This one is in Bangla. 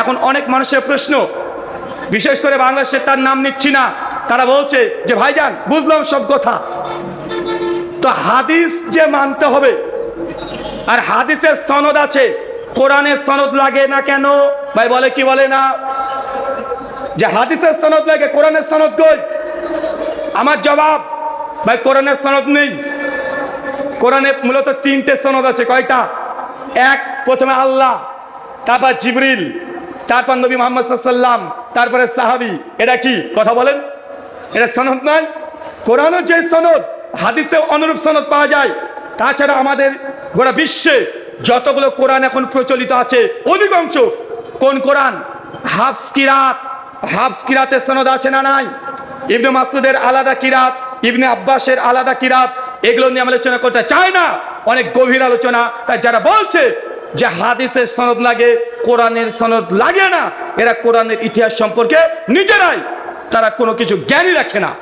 এখন অনেক মানুষের প্রশ্ন, বিশেষ করে বাংলাদেশে তার নাম নিচ্ছি না। তারা বলছে যে, ভাইজান, বুঝলাম সব কথা। তো হাদিস যে মানতে হবে, আর হাদিসের সনদ আছে, কোরআনের সনদ লাগে না কেন? ভাই বলে, কি বলে না? যে হাদিসের সনদ লাগে, কোরআনের সনদ কই? আমার জবাব, ভাই, কোরআনের সনদ নেই। কোরআনে মূলত তিনটে সনদ আছে, কয়টা? এক, প্রথমে আল্লাহ, তারপর জিবরিল। তারপর নবী মোহাম্মদ সাল্লাম তারপরে সাহাবি, এটা কি? কথা বলেন। এটা সনদ নয়। কোরআনের যে সনদ, হাদিসে অনুরূপ সনদ পাওয়া যায়। তাছাড়া আমাদের গোটা বিশ্বে যতগুলো কোরআন এখন প্রচলিত আছে, অধিকাংশ কোন কোরআন? হাফস কিরাত। হাফস কিরাতের সনদ আছে না নাই? ইবনে মাসুদের আলাদা কিরাত, ইবনে আব্বাসের আলাদা কিরাত, এগুলো নিয়ে আলোচনা করতে চাই না। অনেক গভীর আলোচনা। তাই যারা বলছে যে হাদিসের সনদ লাগে, কোরআনের সনদ লাগে না, এরা কোরআনের ইতিহাস সম্পর্কে নিজেরাই তারা কোনো কিছু জ্ঞানই রাখে না।